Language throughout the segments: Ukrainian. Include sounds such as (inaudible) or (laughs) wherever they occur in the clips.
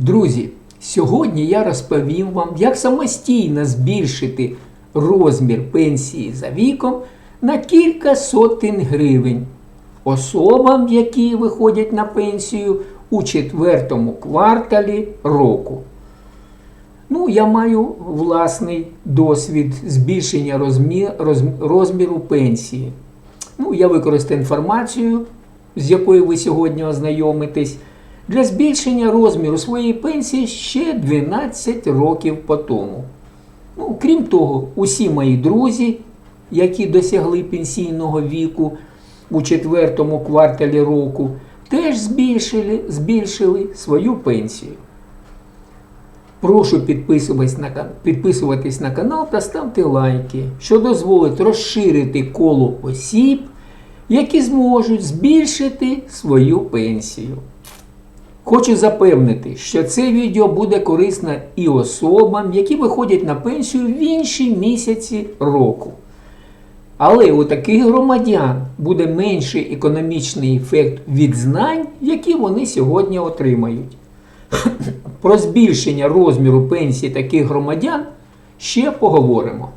Друзі, сьогодні я розповім вам, як самостійно збільшити розмір пенсії за віком на кілька сотень гривень особам, які виходять на пенсію у четвертому кварталі року. Ну, я маю власний досвід збільшення розмі- роз- розміру пенсії. Ну, я використаю інформацію, з якою ви сьогодні ознайомитесь, для збільшення розміру своєї пенсії ще 12 років по тому. Ну, крім того, усі мої друзі, які досягли пенсійного віку у четвертому кварталі року, теж збільшили, збільшили свою пенсію. Прошу підписуватись на, підписуватись на канал та ставте лайки, що дозволить розширити коло осіб, які зможуть збільшити свою пенсію. Хочу запевнити, що це відео буде корисно і особам, які виходять на пенсію в інші місяці року. Але у таких громадян буде менший економічний ефект від знань, які вони сьогодні отримають. (clears throat) Про збільшення розміру пенсії таких громадян ще поговоримо.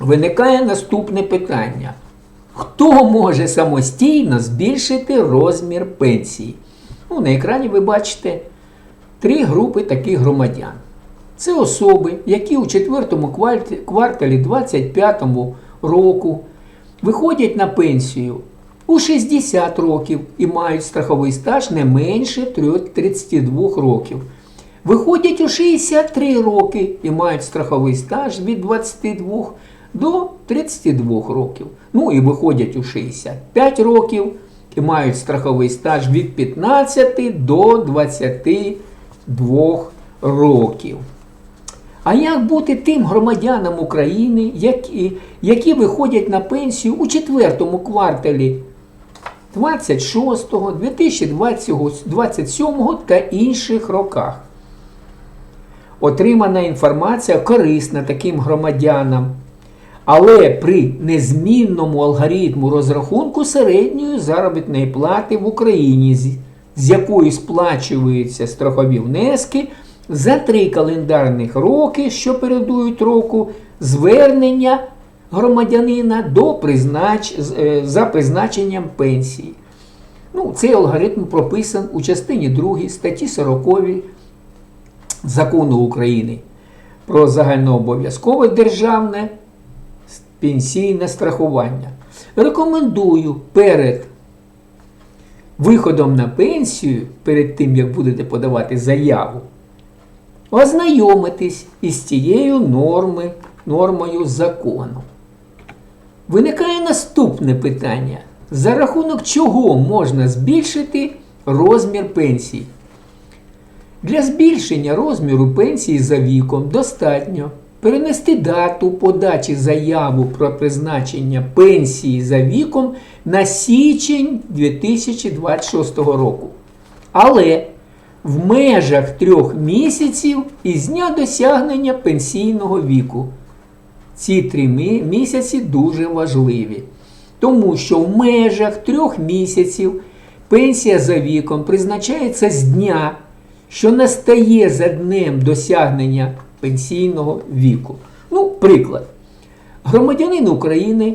Виникає наступне питання. Хто може самостійно збільшити розмір пенсії? Ну, на екрані ви бачите три групи таких громадян. Це особи, які у четвертому кварталі 25 року виходять на пенсію у 60 років і мають страховий стаж не менше 3 32 років. Виходять у 63 роки і мають страховий стаж від 22 до 32 років. Ну і виходять у 65 років і мають страховий стаж від 15 до 22 років. А як бути тим громадянам України, які, які виходять на пенсію у четвертому кварталі 26, 2027 та інших роках? Отримана інформація корисна таким громадянам, але при незмінному алгоритму розрахунку середньої заробітної плати в Україні, з- якої сплачуються страхові внески за три календарних роки, що передують року звернення громадянина до признач... е, за призначенням пенсії. Ну, цей алгоритм прописан у частині 2 статті 40 закону України про загальнообов'язкове державне пенсійне страхування. Рекомендую перед виходом на пенсію, перед тим як будете подавати заяву, ознайомитись із цією норми, нормою закону. Виникає наступне питання: за рахунок чого можна збільшити розмір пенсії? Для збільшення розміру пенсії за віком достатньо перенести дату подачі заяву про призначення пенсії за віком на січень 2026 року. Але в межах трьох місяців із дня досягнення пенсійного віку. Ці три місяці дуже важливі, тому що в межах трьох місяців пенсія за віком призначається з дня, що настає за днем досягнення пенсійного віку. Ну, приклад. Громадянин України,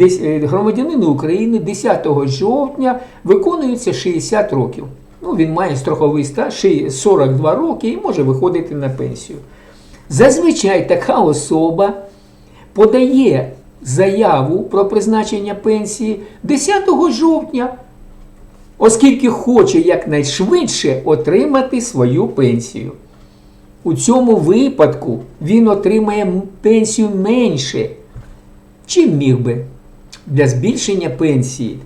е, громадянину України 10 жовтня виконується 60 років. Ну, він має страховий стаж 42 роки і може виходити на пенсію. Зазвичай така особа подає заяву про призначення пенсії 10 жовтня, оскільки хоче якнайшвидше отримати свою пенсію. У цьому випадку він отримає пенсію менше, чим міг би. Для збільшення пенсії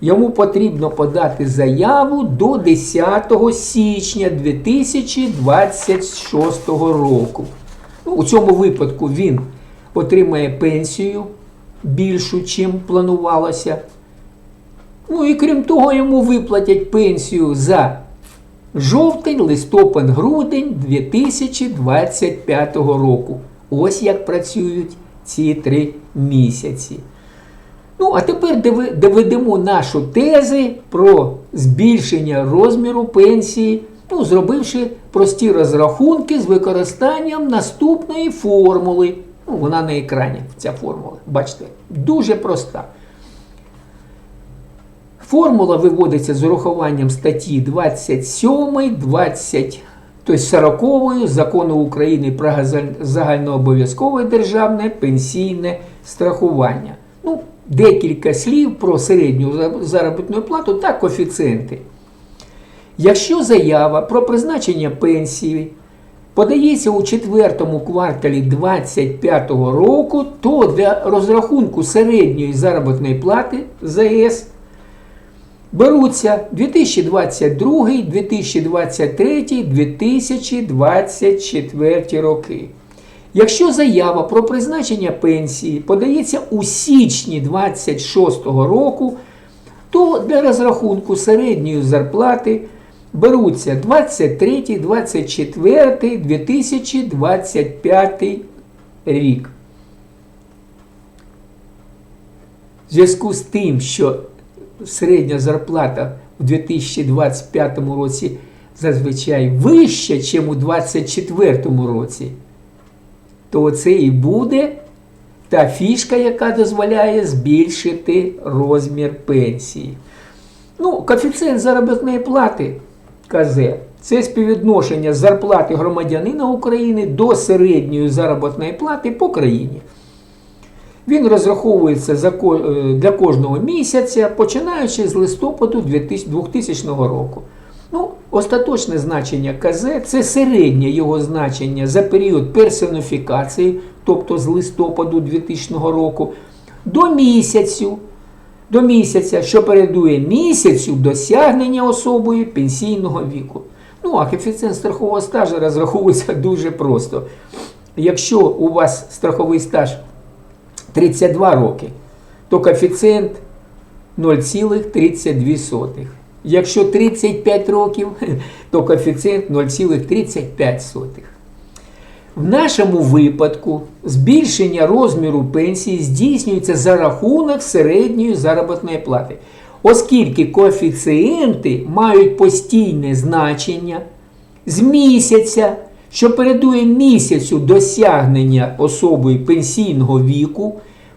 йому потрібно подати заяву до 10 січня 2026 року. Ну, у цьому випадку він отримає пенсію більшу, чим планувалося. Ну і крім того, йому виплатять пенсію за жовтень, листопад, грудень 2025 року. Ось як працюють ці три місяці. Ну, а тепер доведемо нашу тези про збільшення розміру пенсії, ну, зробивши прості розрахунки з використанням наступної формули. Ну, вона на екрані, ця формула. Бачите, дуже проста. Формула виводиться з урахуванням статті 27, 20, тобто 40 закону України про загальнообов'язкове державне пенсійне страхування. Ну, декілька слів про середню заробітну плату та коефіцієнти. Якщо заява про призначення пенсії подається у четвертому кварталі 2025 року, то для розрахунку середньої заробітної плати ЗС беруться 2022, 2023, 2024 роки. Якщо заява про призначення пенсії подається у січні 2026 року, то для розрахунку середньої зарплати беруться 23, 24, 2025 рік. В зв'язку з тим, що середня зарплата у 2025 році зазвичай вища, ніж у 2024 році, то це і буде та фішка, яка дозволяє збільшити розмір пенсії. Ну, коефіцієнт заробітної плати КЗ це співвідношення зарплати громадянина України до середньої заробітної плати по країні. Він розраховується е, для кожного місяця, починаючи з листопаду 2000 року. Ну, остаточне значення КЗ це середнє його значення за період персоніфікації, тобто з листопаду 2000 року, до місяцю, до місяця, що передує місяцю досягнення особою пенсійного віку. Ну, а коефіцієнт страхового стажу розраховується дуже просто. Якщо у вас страховий стаж 32 роки, то коефіцієнт 0,32. Якщо 35 років, (laughs) то коефіцієнт 0,35. В нашому випадку збільшення розміру пенсії здійснюється за рахунок середньої заробітної плати, оскільки коефіцієнти мають постійне значення з місяця, що передує місяцю досягнення особою пенсійного віку,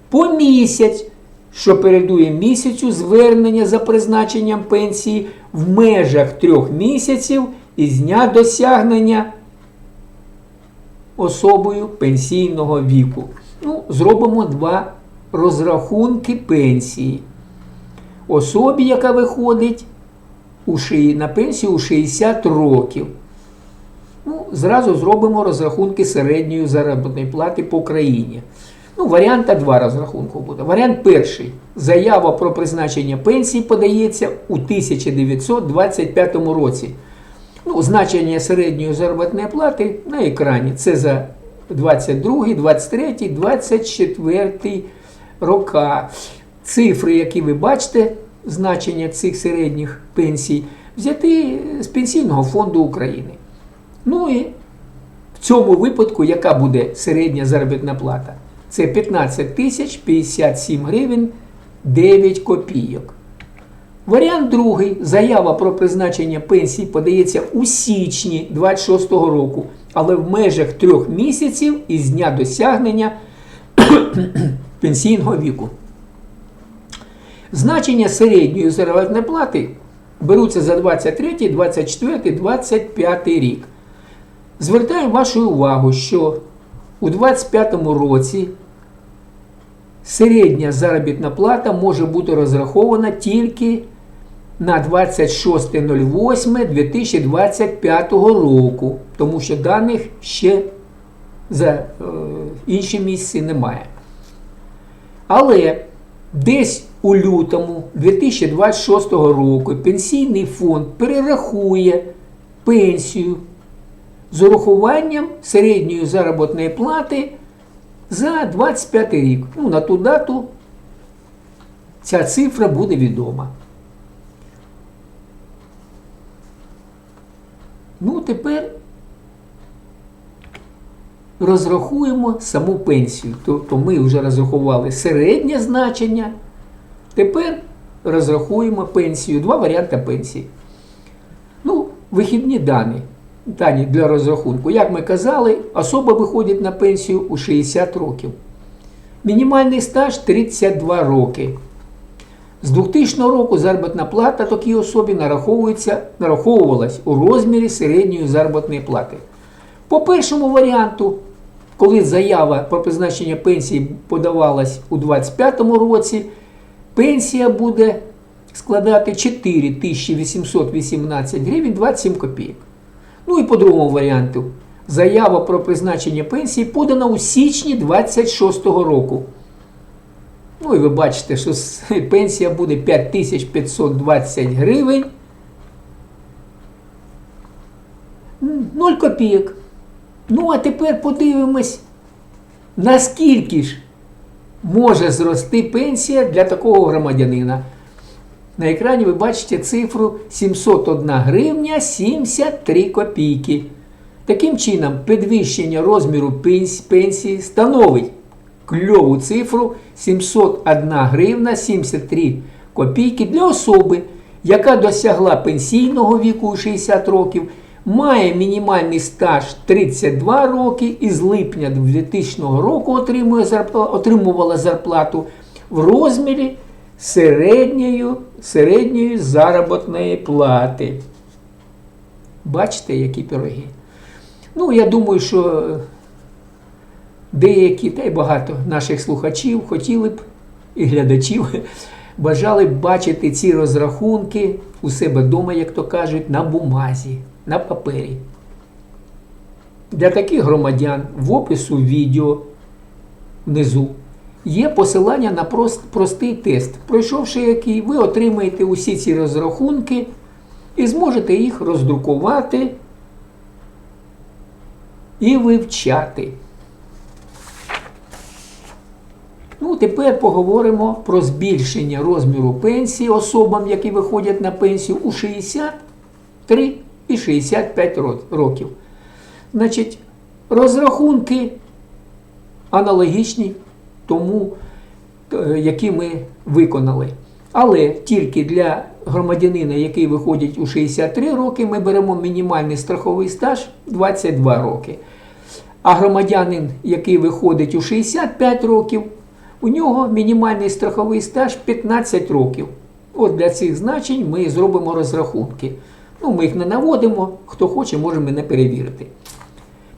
по місяць, що передує місяцю звернення за призначенням пенсії в межах трьох місяців із дня досягнення особою пенсійного віку. Ну, зробимо два розрахунки пенсії. Особі, яка виходить у ши- на пенсію у 60 років. Ну, зразу зробимо розрахунки середньої заробітної плати по країні. Ну, варіанта два розрахунку буде. Варіант перший. Заява про призначення пенсії подається у 1925 році. Ну, значення середньої заробітної плати на екрані. Це за 22, 23, 24 рока. Цифри, які ви бачите, значення цих середніх пенсій, взяти з Пенсійного фонду України. Ну і в цьому випадку, яка буде середня заробітна плата? Це 15 тисяч 57 гривень 9 копійок. Варіант другий. Заява про призначення пенсії подається у січні 26 року, але в межах трьох місяців із дня досягнення (clears throat) пенсійного віку. Значення середньої заробітної плати беруться за 23, 24, 25 рік. Звертаю вашу увагу, що у 25 році середня заробітна плата може бути розрахована тільки на 26.08.2025 року, тому що даних ще за е, інші місяці немає. Але десь у лютому 2026 року пенсійний фонд перерахує пенсію з урахуванням середньої заробітної плати за 25 рік. Ну, на ту дату ця цифра буде відома. Ну, тепер розрахуємо саму пенсію. Тобто ми вже розрахували середнє значення. Тепер розрахуємо пенсію, два варіанти пенсії. Ну, вихідні дані, дані для розрахунку. Як ми казали, особа виходить на пенсію у 60 років. Мінімальний стаж 32 роки. З 2000 року заробітна плата такій особі нараховується, нараховувалась у розмірі середньої заробітної плати. По першому варіанту, коли заява про призначення пенсії подавалась у 2025 році, пенсія буде складати 4818 гривень 27 копійок. Ну і по другому варіанту, заява про призначення пенсії подана у січні 26 року. Ну і ви бачите, що (laughs) пенсія буде 5520 гривень. 0 копійок. Ну, а тепер подивимось, наскільки ж може зрости пенсія для такого громадянина. На екрані ви бачите цифру 701 гривня 73 копійки. Таким чином, підвищення розміру пенсії становить кльову цифру 701 гривна 73 копійки для особи, яка досягла пенсійного віку у 60 років, має мінімальний стаж 32 роки і з липня 2000 року отримувала зарплату в розмірі середньої, середньої заробітної плати. Бачите, які пироги? Ну, я думаю, що деякі, та й багато наших слухачів хотіли б і глядачів (laughs) бажали б бачити ці розрахунки у себе вдома, як то кажуть, на бумазі, на папері. Для таких громадян в опису відео внизу є посилання на прост, простий тест, пройшовши який, ви отримаєте усі ці розрахунки і зможете їх роздрукувати і вивчати. Ну, тепер поговоримо про збільшення розміру пенсії особам, які виходять на пенсію у 63 і 65 років. Значить, розрахунки аналогічні тому, е, які ми виконали. Але тільки для громадянина, який виходить у 63 роки, ми беремо мінімальний страховий стаж 22 роки. А громадянин, який виходить у 65 років, у нього мінімальний страховий стаж 15 років. От для цих значень ми зробимо розрахунки. Ну, ми їх не наводимо, хто хоче, може мене перевірити.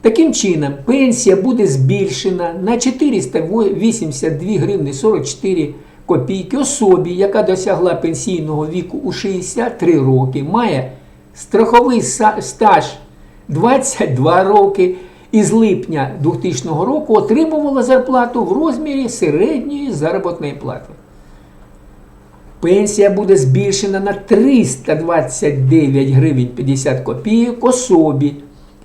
Таким чином, пенсія буде збільшена на 482 гривни 44 копійки особі, яка досягла пенсійного віку у 63 роки, має страховий стаж 22 роки і з липня 2000 року отримувала зарплату в розмірі середньої заробітної плати. Пенсія буде збільшена на 329 гривень 50 копійок особі,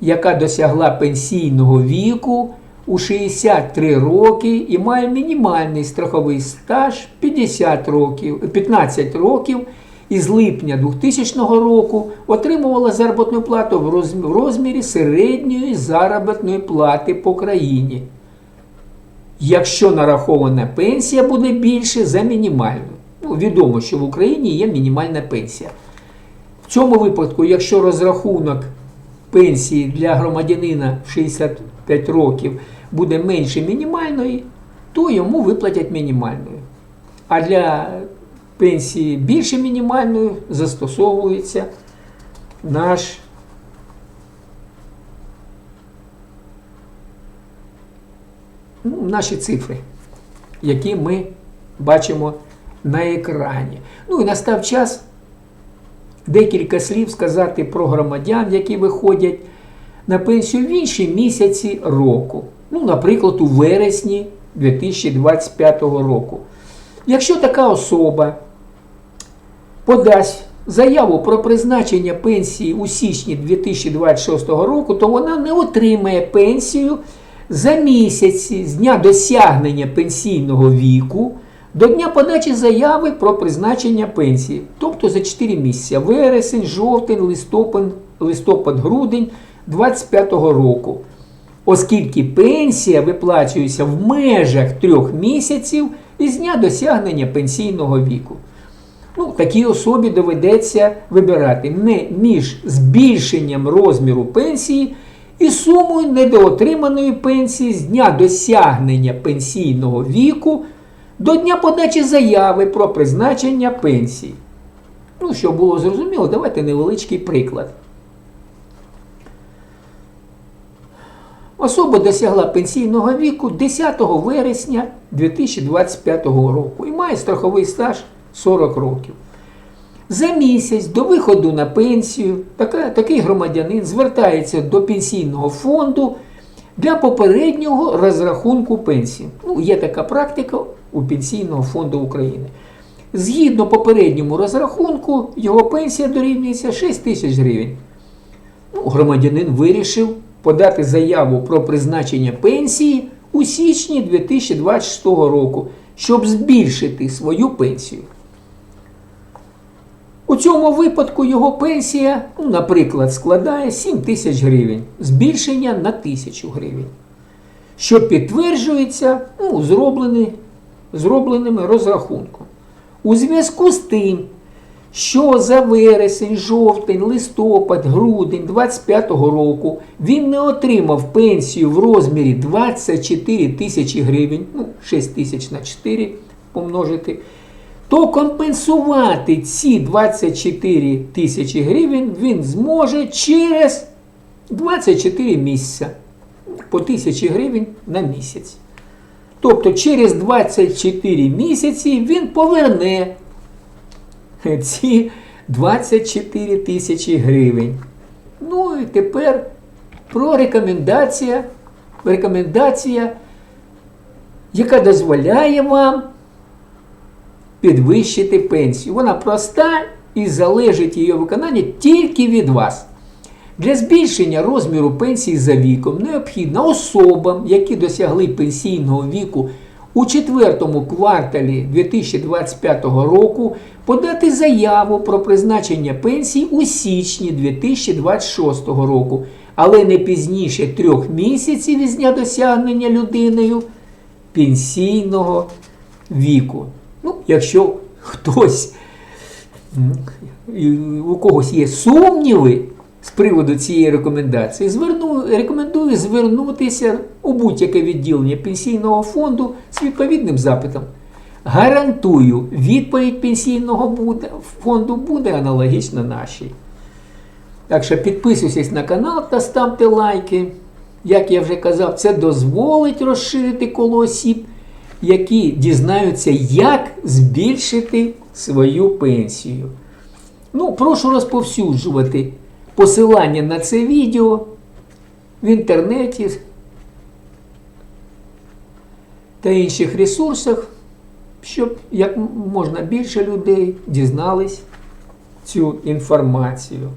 яка досягла пенсійного віку у 63 роки і має мінімальний страховий стаж 50 років, 15 років і з липня 2000 року отримувала заробітну плату в розмірі середньої заробітної плати по країні. Якщо нарахована пенсія буде більше за мінімальну. Ну, відомо, що в Україні є мінімальна пенсія. В цьому випадку, якщо розрахунок пенсії для громадянина в 65 років буде менше мінімальної, то йому виплатять мінімальною. А для пенсії більше мінімальної застосовується наш ну, наші цифри, які ми бачимо на екрані. Ну і настав час декілька слів сказати про громадян, які виходять на пенсію в інші місяці року. Ну, наприклад, у вересні 2025 року. Якщо така особа подасть заяву про призначення пенсії у січні 2026 року, то вона не отримає пенсію за місяці з дня досягнення пенсійного віку до дня подачі заяви про призначення пенсії, тобто за 4 місяці вересень, жовтень, листопад, листопад, грудень 2025 року. Оскільки пенсія виплачується в межах трьох місяців із дня досягнення пенсійного віку. Ну, такій особі доведеться вибирати не між збільшенням розміру пенсії і сумою недоотриманої пенсії з дня досягнення пенсійного віку до дня подачі заяви про призначення пенсії. Ну, щоб було зрозуміло, давайте невеличкий приклад. Особа досягла пенсійного віку 10 вересня 2025 року і має страховий стаж 40 років. За місяць до виходу на пенсію така, такий громадянин звертається до пенсійного фонду для попереднього розрахунку пенсії. Ну, є така практика у Пенсійного фонду України. Згідно попередньому розрахунку, його пенсія дорівнюється 6 тисяч гривень. Ну, громадянин вирішив подати заяву про призначення пенсії у січні 2026 року, щоб збільшити свою пенсію. У цьому випадку його пенсія, ну, наприклад, складає 7 тисяч гривень, збільшення на 1000 гривень, що підтверджується ну, зроблені, зробленими розрахунком. У зв'язку з тим, що за вересень, жовтень, листопад, грудень 25 року він не отримав пенсію в розмірі 24 тисячі гривень, ну 6 тисяч на 4 помножити, то компенсувати ці 24 тисячі гривень він зможе через 24 місяця по тисячі гривень на місяць. Тобто через 24 місяці він поверне ці 24 тисячі гривень. Ну і тепер про рекомендація, рекомендація, яка дозволяє вам підвищити пенсію. Вона проста і залежить її виконання тільки від вас. Для збільшення розміру пенсії за віком необхідно особам, які досягли пенсійного віку у четвертому кварталі 2025 року, подати заяву про призначення пенсії у січні 2026 року, але не пізніше трьох місяців із дня досягнення людиною пенсійного віку. Ну, якщо хтось у когось є сумніви з приводу цієї рекомендації, зверну, рекомендую звернутися у будь-яке відділення пенсійного фонду з відповідним запитом. Гарантую, відповідь пенсійного буде, фонду буде аналогічна нашій. Так що підписуйтесь на канал та ставте лайки. Як я вже казав, це дозволить розширити коло осіб, які дізнаються, як збільшити свою пенсію. Ну, прошу розповсюджувати посилання на це відео в інтернеті та інших ресурсах, щоб як можна більше людей дізнались цю інформацію.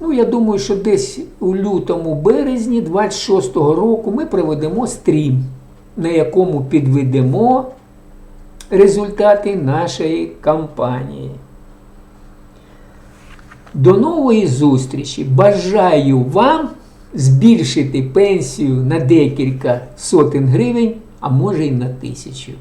Ну, я думаю, що десь у лютому березні 26-го року ми проведемо стрім, на якому підведемо результати нашої кампанії. До нової зустрічі! Бажаю вам збільшити пенсію на декілька сотень гривень, а може й на тисячу.